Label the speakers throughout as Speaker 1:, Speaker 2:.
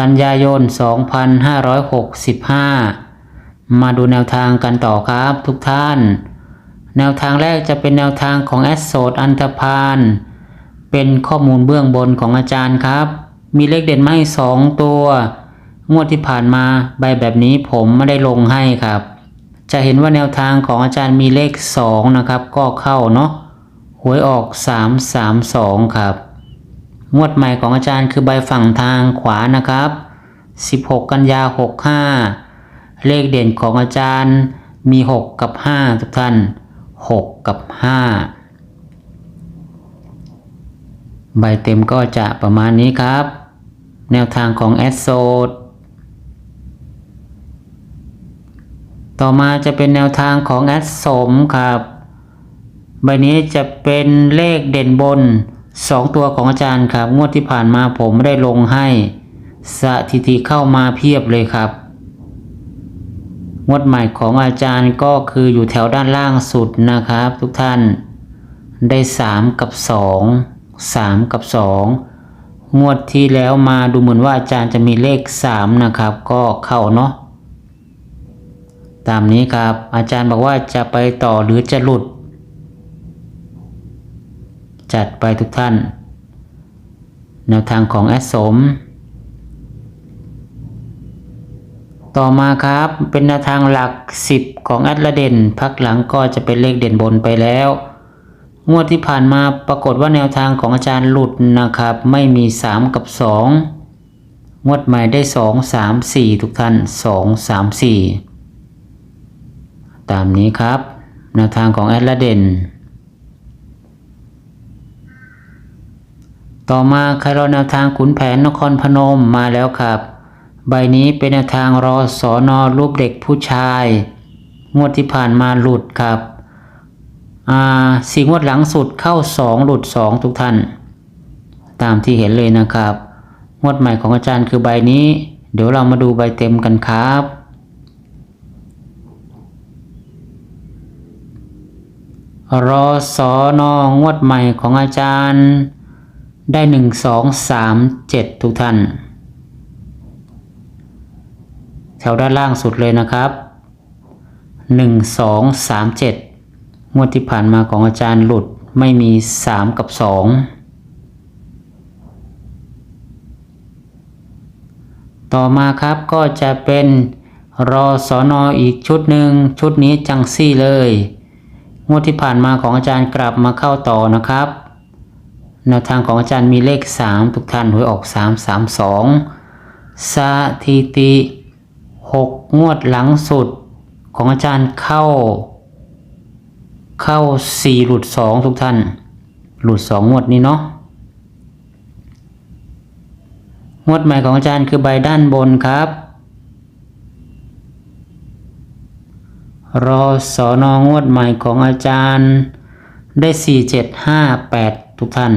Speaker 1: กันยายน 2565 มาดูแนวทางกันต่อครับทุกท่าน แนวทางแรกจะเป็นแนวทางของแอดโสดอันธพาลเป็นข้อมูลเบื้องบนของอาจารย์ครับ มีเลขเด่นมาให้สองตัว งวดที่ผ่านมาใบแบบนี้ผมไม่ได้ลงให้ครับ จะเห็นว่าแนวทางของอาจารย์มีเลข 2 นะครับ ก็เข้าเนาะหวยออก 332 ครับ งวดใหม่ของอาจารย์คือใบฝั่งทางขวานะครับ 16 กันยา 65 เลขเด่นของอาจารย์มี 6 กับ 5 ทุกท่าน 6 กับ 5 ใบเต็มก็จะประมาณนี้ครับ แนวทางของแอดโซดต่อมาจะเป็นแนวทางของแอดสมครับ ใบนี้จะเป็นเลขเด่นบน 2ตัวของอาจารย์ครับ งวดที่ผ่านมาผมไม่ได้ลงให้ สถิติเข้ามาเพียบเลยครับ งวดใหม่ของอาจารย์ก็คืออยู่แถวด้านล่างสุดนะครับ ทุกท่านได้ 3 กับ 2 3 กับ 2 งวดที่แล้วมาดูเหมือนว่าอาจารย์จะมีเลข 3 นะครับ ก็เข้าเนาะตามนี้ครับ อาจารย์บอกว่าจะไปต่อหรือจะหลุด จัดไปทุกท่าน แนวทางของแอดสม ต่อมาครับเป็นแนวทางหลัก 10 ของแอดละเด่น พักหลังก็จะเป็นเลขเด่นบนไปแล้ว งวดที่ผ่านมาปรากฏว่าแนวทางของอาจารย์หลุดนะครับ ไม่มี 3 กับ 2 งวดใหม่ได้ 2 3 4 ทุกท่าน 2 3 4 ตามนี้ครับแนวทางของแอดละเด่น ต่อมาใครรอแนวทางขุนแผนนครพนมมาแล้วครับ ใบนี้เป็นแนวทางรอสอนอรูปเด็กผู้ชาย งวดที่ผ่านมาหลุดครับอ่าสี่งวดหลังสุดเข้าสองหลุดสองทุกท่าน ตามที่เห็นเลยนะครับ งวดใหม่ของอาจารย์คือใบนี้ เดี๋ยวเรามาดูใบเต็มกันครับรอสอนองวดใหม่ของอาจารย์ ได้หนึ่งสองสามเจ็ดทุกท่าน แถวด้านล่างสุดเลยนะครับหนึ่งสองสามเจ็ดงวดที่ผ่านมาของอาจารย์หลุดไม่มีสามกับสองต่อมาครับก็จะเป็นรอสอนออีกชุดหนึ่งชุดนี้จังซี่เลย งวดที่ผ่านมาของอาจารย์กลับมาเข้าต่อนะครับ แนวทางของอาจารย์มีเลข 3 ทุกท่านหวยออก 3 3 2 สถิติ 6 งวดหลังสุดของอาจารย์เข้า เข้า 4 หลุด 2 ทุกท่าน หลุด 2 งวดนี้เนาะงวดใหม่ของอาจารย์คือใบด้านบนครับรอสอนองวดใหม่ของอาจารย์ได้ 4 7 5 8ทุกท่าน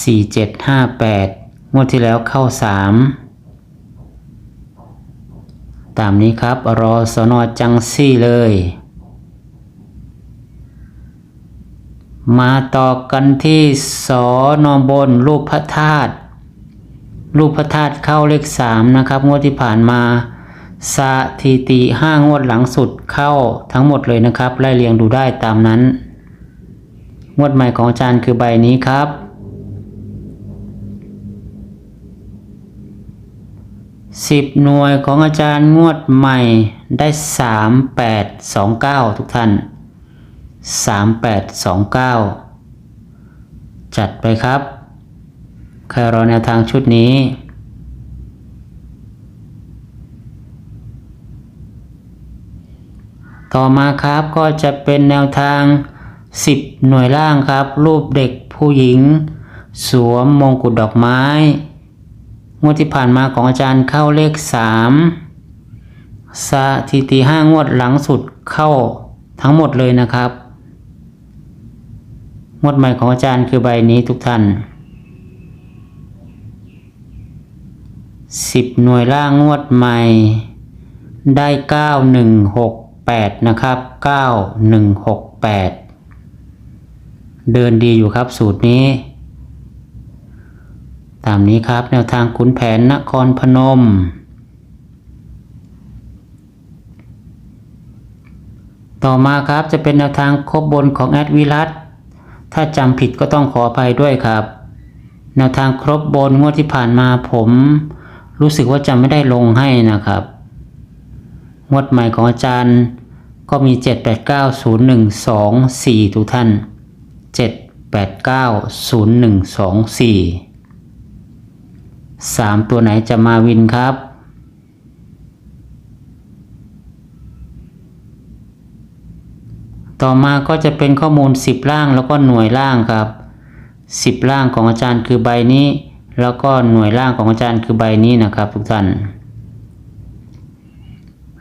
Speaker 1: 4 7 5 8 งวดที่แล้วเข้า 3 ตามนี้ครับ รอสนอจังซี่เลย มาต่อกันที่สอนอบนรูปพระธาตุรูปพระธาตุเข้าเลข 3 นะครับ งวดที่ผ่านมาสถิติห้างวดหลังสุดเข้าทั้งหมดเลยนะครับ ไล่เรียงดูได้ตามนั้น งวดใหม่ของอาจารย์คือใบนี้ครับสิบหน่วยของอาจารย์งวดใหม่ได้สามแปดสองเก้าทุกท่านสามแปดสองเก้าจัดไปครับ ใครรอแนวทางชุดนี้ต่อมาครับก็จะเป็นแนวทาง 10 หน่วยล่างครับ รูปเด็กผู้หญิง สวมมงกุฎดอกไม้ งวดที่ผ่านมาของอาจารย์เข้าเลข 3 สถิติ 5 งวดหลังสุดเข้าทั้งหมดเลยนะครับ งวดใหม่ของอาจารย์คือใบนี้ทุกท่าน 10 หน่วยล่างงวดใหม่ ได้ 9168 นะครับ 9168 เดินดีอยู่ครับสูตรนี้ ตามนี้ครับแนวทางขุนแผนนครพนม ต่อมาครับจะเป็นแนวทางครบบนของแอดวิรัตถ้าจำผิดก็ต้องขออภัยด้วยครับ แนวทางครบบนงวดที่ผ่านมาผม รู้สึกว่าจะไม่ได้ลงให้นะครับ งวดใหม่ของอาจารย์ก็มี 7 8 9 0 1 2 4 ทุกท่าน 7 8 9 0 1 2 4 3 ตัวไหนจะมาวินครับ ต่อมาก็จะเป็นข้อมูล 10 ล่างแล้วก็หน่วยล่างครับ 10 ล่างของอาจารย์คือใบนี้ แล้วก็หน่วยล่างของอาจารย์คือใบนี้นะครับทุกท่าน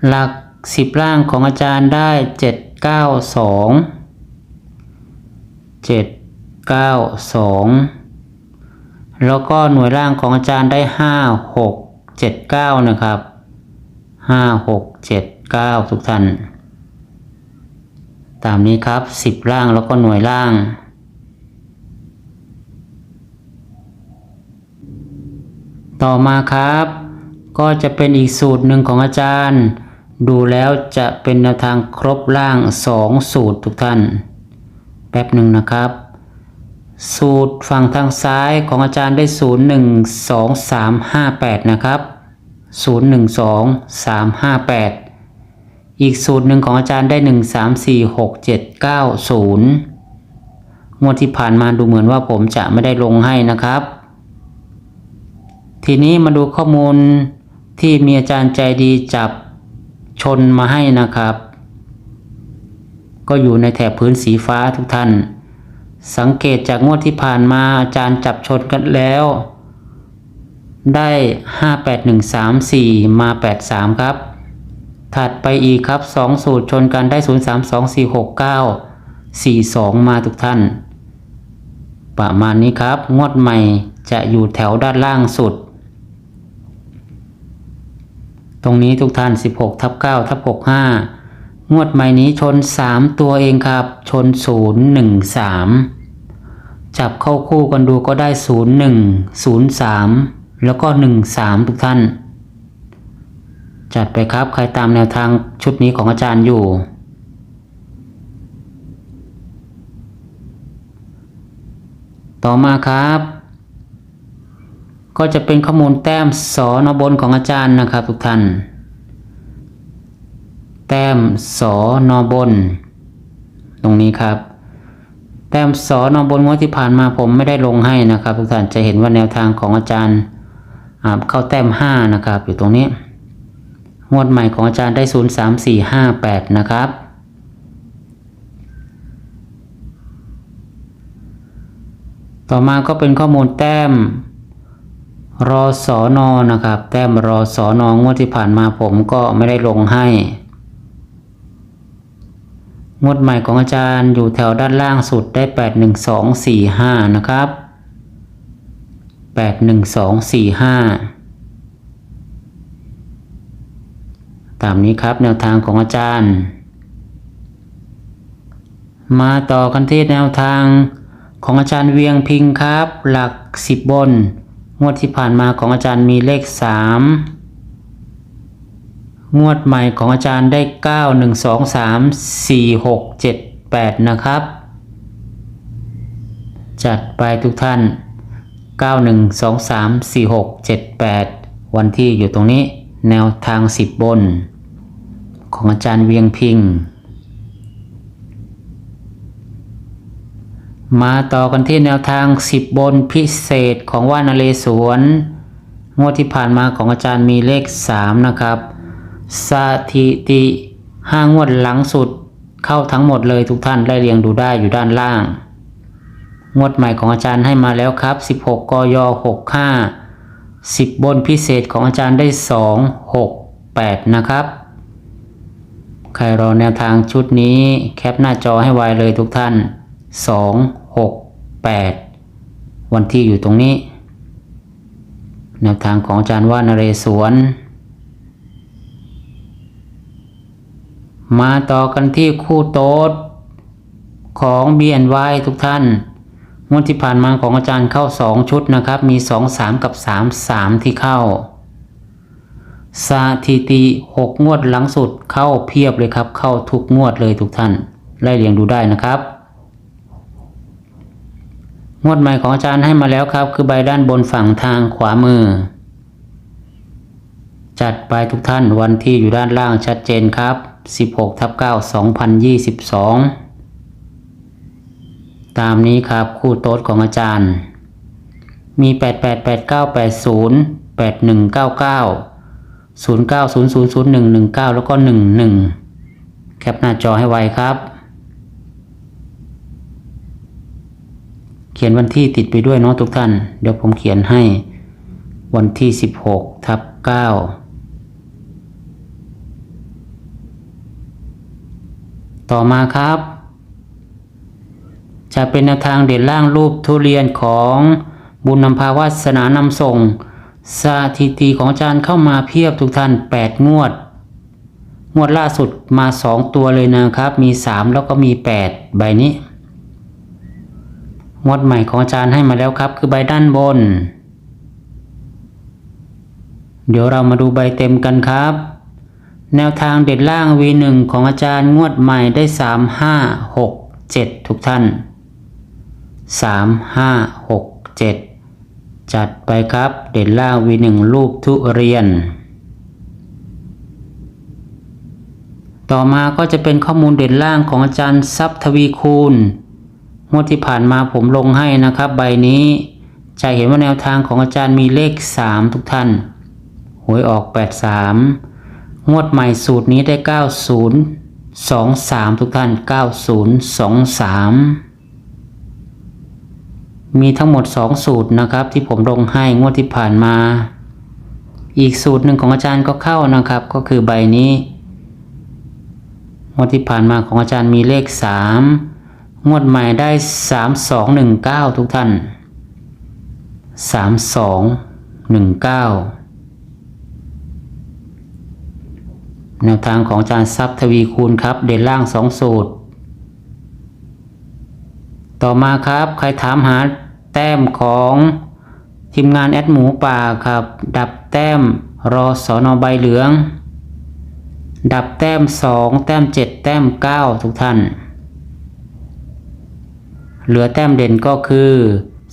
Speaker 1: หลัก 10 ล่างของอาจารย์ได้ 7 9 2 7 9 2 แล้วก็หน่วยล่างของอาจารย์ได้ 5 6 7 9 นะครับ 5 6 7 9 ทุกท่าน ตามนี้ครับ 10 ล่างแล้วก็หน่วยล่างต่อมาครับ ก็จะเป็นอีกสูตรหนึ่งของอาจารย์ ดูแล้วจะเป็นแนวทางครบล่าง 2 สูตรทุกท่าน แป๊บหนึ่งนะครับ สูตรฝั่งทางซ้ายของอาจารย์ได้ 0 1 2 3 5 8 นะครับ 0 1 2 3 5 8 อีกสูตรหนึ่งของอาจารย์ได้ 1 3 4 6 7 9 0 งวดที่ผ่านมาดูเหมือนว่าผมจะไม่ได้ลงให้นะครับ ทีนี้มาดูข้อมูลที่มีอาจารย์ใจดีจับชนมาให้นะครับ ก็อยู่ในแถบพื้นสีฟ้าทุกท่าน สังเกตจากงวดที่ผ่านมาอาจารย์จับชนกันแล้ว ได้ 5 8 1 3 4 มา 8 3 ครับ ถัดไปอีกครับ 2 สูตรชนกันได้ 0 3 2 4 6 9 4 2 มาทุกท่าน ประมาณนี้ครับ งวดใหม่จะอยู่แถวด้านล่างสุด ตรงนี้ทุกท่าน 16ทับ9ทับ65 งวดใหม่นี้ชน 3 ตัวเองครับ ชน 0 1 3 จับเข้าคู่กันดูก็ได้ 0 1 0 3 แล้วก็ 1 3 ทุกท่าน จัดไปครับใครตามแนวทางชุดนี้ของอาจารย์อยู่ ต่อมาครับ ก็จะเป็นข้อมูลแต้มสอนอบนของอาจารย์นะครับทุกท่าน แต้มสอนอบน ตรงนี้ครับ แต้มสอนอบนงวดที่ผ่านมาผมไม่ได้ลงให้นะครับทุกท่านจะเห็นว่าแนวทางของอาจารย์เข้าแต้ม5นะครับอยู่ตรงนี้ งวดใหม่ของอาจารย์ได้ 0 3 4 5 8 นะครับต่อมาก็เป็นข้อมูลแต้มรอสอนอนะครับ แต้มรอสอนองวดที่ผ่านมาผมก็ไม่ได้ลงให้ งวดใหม่ของอาจารย์อยู่แถวด้านล่างสุดได้ 8 1 2 4 5 นะครับ 8 1 2 4 5 ตามนี้ครับแนวทางของอาจารย์ มาต่อกันที่แนวทางของอาจารย์เวียงพิงครับ หลัก 10 บน งวดที่ผ่านมาของอาจารย์มีเลข 3 งวดใหม่ของอาจารย์ได้ 9 1 2 3 4 6 7 8 นะครับ จัดไปทุกท่าน 9 1 2 3 4 6 7 8 วันที่อยู่ตรงนี้ แนวทาง 10 บน ของอาจารย์เวียงพิง มาต่อกันที่แนวทาง 10 บนพิเศษของว่านเลศวรงวดที่ผ่านมาของอาจารย์มีเลข 3 นะครับ สถิติ5งวดหลังสุดเข้าทั้งหมดเลยทุกท่านได้เรียงดูได้อยู่ด้านล่าง งวดใหม่ของอาจารย์ให้มาแล้วครับ 16กย65 10 บนพิเศษของอาจารย์ได้ 2 6 8 นะครับ ใครรอแนวทางชุดนี้แคปหน้าจอให้ไวเลยทุกท่าน 2 6 8 วันที่อยู่ตรงนี้ แนวทางของอาจารย์ว่านเรศวร มาต่อกันที่คู่โต๊ดของ BNY ทุกท่านงวดที่ผ่านมาของอาจารย์เข้า 2 ชุดนะครับ มี 2 3 กับ 3 3 ที่เข้า สถิติ 6 งวดหลังสุดเข้าเพียบเลยครับ เข้าทุกงวดเลยทุกท่าน ไล่เรียงดูได้นะครับ งวดใหม่ของอาจารย์ให้มาแล้วครับ คือใบด้านบนฝั่งทางขวามือ จัดไปทุกท่านวันที่อยู่ด้านล่างชัดเจนครับ 16ทับ9 2022 ตามนี้ครับคู่โต๊ดของอาจารย์ มี 88 89 80 8199 09000119 แล้วก็ 11 แคปหน้าจอให้ไวครับ เขียนวันที่ติดไปด้วยเนาะทุกท่าน เดี๋ยวผมเขียนให้วันที่ 16ทับ9 ต่อมาครับ จะเป็นแนวทางเด่นล่างรูปทุเรียนของบุญนำพาวาสนานำส่ง สถิติของอาจารย์เข้ามาเพียบทุกท่าน 8 งวด งวดล่าสุดมา 2 ตัวเลยนะครับ มี 3 แล้วก็มี 8 ใบนี้ งวดใหม่ของอาจารย์ให้มาแล้วครับ คือใบด้านบน เดี๋ยวเรามาดูใบเต็มกันครับ แนวทางเด็ดล่าง V1 ของอาจารย์งวดใหม่ได้ 3 5 6 7 ทุกท่าน 3 5 6 7 จัดไปครับเด่นล่าง V1 รูปทุเรียน ต่อมาก็จะเป็นข้อมูลเด่นล่างของอาจารย์ทรัพย์ทวีคูณงวดที่ผ่านมาผมลงให้นะครับ ใบนี้จะเห็นว่าแนวทางของอาจารย์มีเลข 3 ทุกท่าน หวยออก 83 งวดใหม่สูตรนี้ได้ 90 23 ทุกท่าน 9023 มีทั้งหมด 2 สูตรนะครับ ที่ผมลงให้งวดที่ผ่านมา อีกสูตรหนึ่งของอาจารย์ก็เข้านะครับ ก็คือใบนี้ งวดที่ผ่านมาของอาจารย์มีเลข 3 งวดใหม่ได้ 3219 ทุกท่าน 3219 แนวทางของอาจารย์ทรัพย์ทวีคูณครับเด่นล่าง2สูตร ต่อมาครับใครถามหาแต้มของทีมงานแอดหมูป่าครับ ดับแต้มรอสอนอใบเหลือง ดับแต้ม 2 แต้ม 7 แต้ม 9 ทุกท่าน เหลือแต้มเด่นก็คือ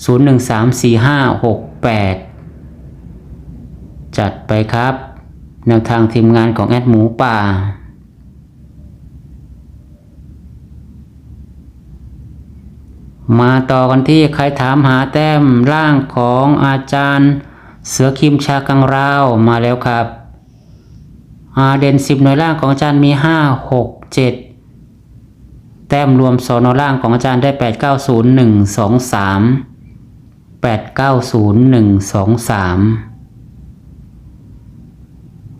Speaker 1: 0 1 3 4 5 6 8 จัดไปครับ แนวทางทีมงานของแอดหมูป่า มาต่อกันที่ใครถามหาแต้มล่างของอาจารย์ เสือคิมชากังราวมาแล้วครับ อาเด่นสิบหน่วยล่างของอาจารย์มีห้าหกเจ็ดแต้มรวมสอนอล่างของอาจารย์ได้แปดเก้าศูนย์หนึ่งสองสามแปดเก้าศูนย์หนึ่งสองสาม